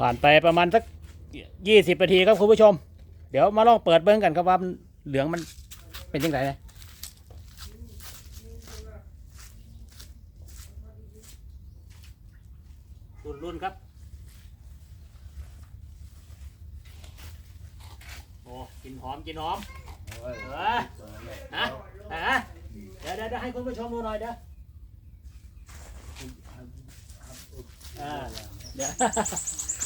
ผ่านไปประมาณสักยี่สิบนาทีครับคุณผู้ชม เดี๋ยวมาลองเปิดเบิ้งกันครับว่ามันเหลืองมันเป็นยังไงนะรุ่นรุ่นครับ โอ้กลินหอมกลินหอมเออฮะฮะเดี๋ยวเดี๋ยวเดี๋ยวให้คุณผู้ชมดูหน่อยเดี๋ยวอ่าเดี๋ยว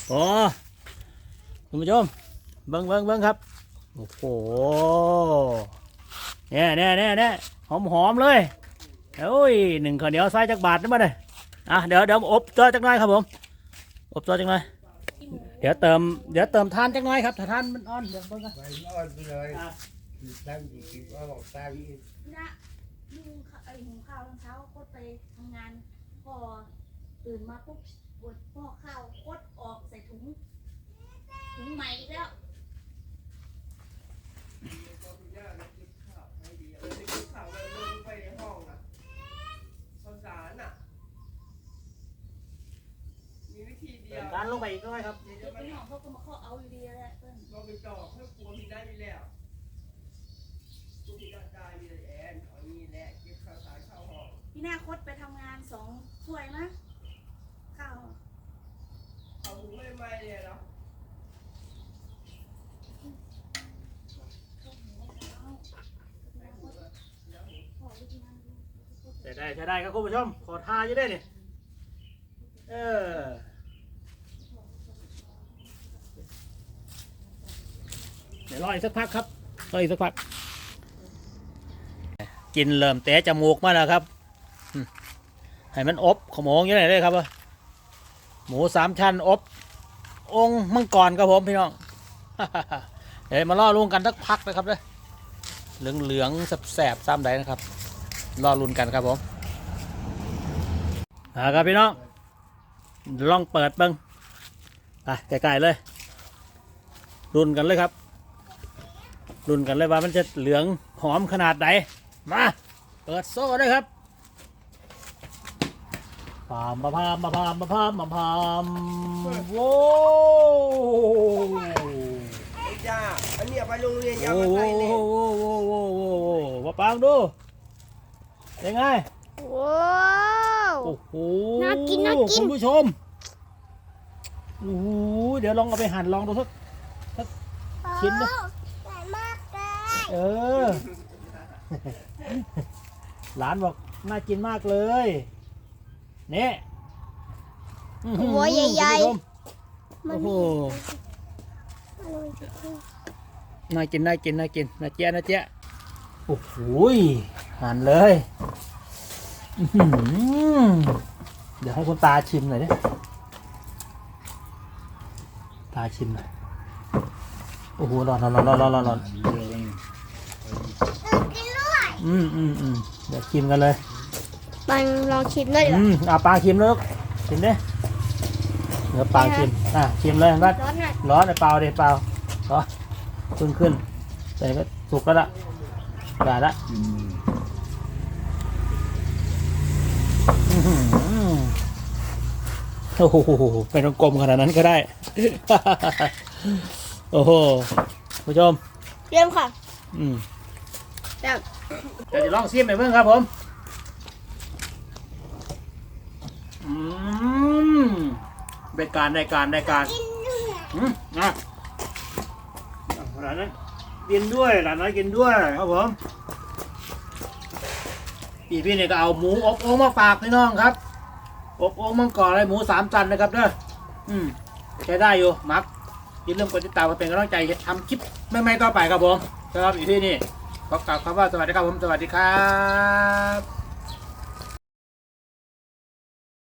โอ้คุณผู้ชมเบิ้งเบิ้งเบิ้งครับ โอ้โหเนี่ยเนี่ยเนี่ยเนี่ยหอมหอมเลยโอ้ยหนึ่งข้าวเหนียวไส้จากบาทนี่มาเลยอะเดี๋ยวเดี๋ยวอบตัวจักหน่อยครับผมอบตัวจักหน่อยเดี๋ยวเติมเดี๋ยวเติมท่านจักหน่อยครับถ้าท่านมันอ่อนเดี๋ยวเบิ้งกันไปนอนไปเลยตั้งอยู่กินก็บอกตั้งอีกนะลุงไอหุงข้าวตอนเช้าโคตรไปทำงานพอตื่นมาปุ๊บบดพ่อข้าวโคตรออกใส่ถุงถุง ใหม่อีกแล้วมีวิธีเดีเติยวมทานลงไปอีกหน่อยครับเดี๋ยวไปหนองเขาก็มาเข้าเอาอยู่ดีแหละเติ้ลเราไปต่อเพื่อกลัวมีได้มีแล้วกูมีร่างกายมีแต่แอนเอานี่แหละเก็บข้าวสารข้าวหอมพี่หน้าโคตรไปทำงานสองถ้วยนะข้าวเอาหุงไม่ไหม้เนี่ยเนาะ ข้าวหัวข้าวน้ำโคตรขอลูกน้ำดู ใช้ได้ครับคุณผู้ชม ขอทาอยู่ได้เนี่ยเออเดี๋ยวรออีกสักพักครับรออีกสักพัก กินเริ่มเตะจมูกมาแล้วครับให้มันอบขโมงอยู่ไหนเลยครับวะหมูสามชั้นอบ องค์มังกรครับผมพี่น้องเดี๋ยวมาล่อลุงกันสักพักนะครับเลยเหลืองเหลืองๆแสบๆซ้ำใดนะครับ รอลุ้นกันครับผม อ่าครับพี่น้องลองเปิดเบิ้งไปไกลๆเลย รุนกันเลยครับ รุนกันเลยว่ามันจะเหลืองหอมขนาดไหนมาเปิดโซ่ได้วยครับพามมาพามมาพามมาพามมาพามโว้ไอ้จ้าอันเนี้ยไปโรงเรียนอยาโอ้มาโหใส่เล่นโอ้โหโอ้โหโอ้โหโอ้โหมาปางดูยังไงว้าว โอ้โหน่ากินน่ากิน คุณผู้ชมโอ้โหเดี๋ยวลองเอาไปหั่นลองดูสักชิ้นนะใหญ่มากเลยเออ หลานบอกน่ากินมากเลยเนี่ยอื้อหือหัวใหญ่คุณผู้ชมๆมัโอ้นโหน่ากินน่ากินน่ากินน่าเจ๊ยะน่าเจ๊ยะโอ้โหหั่นเลยอื้อหือ เดี๋ยวให้คุณตาชิมหน่อยดิตาชิมหน่อยโอ้โหร้อนร้อนร้อนร้อนร้อนร้อนกินด้วยอืมอืมอืมเดี๋ยวชิมกันเลยมันลองชิมด้วยเหรออืมเอาปลาชิมเลยลูกชิมดิเนื้อปลาชิมอะชิมเลยว่าร้อนหน่อยร้อนเลยเปล่าเดี๋ยวเปล่าร้อนขึ้นขึ้นแต่ก็สุกแล้วละได้ละอื้อหือ โอ้โหไม่ต้องกลมขนาดนั้นก็ได้ โอ้โหผู้ชมเริ่มค่ะ อืมแบบเดี๋ยวจะลองชิมหน่อยเพื่อนครับผมอืมได้การได้การได้การอืมนะหลานนั้นกินด้วยหลานนั้นกินด้วยครับผม พี่พี่เนี่ยก็เอาหมูอบโอ่งมาฝากพี่น้องครับ อบโอ่งมังกรอะไรหมูสามจันนะครับเด้ออืมใช้ได้อยู่มักอย่าลืมกดติดตามมาเป็นกำลังใจทำคลิปใหม่ๆต่อไปครับผมสำหรับอีพี่นี่ขอกล่าวคำว่าสวัสดีครับผมสวัสดีครับ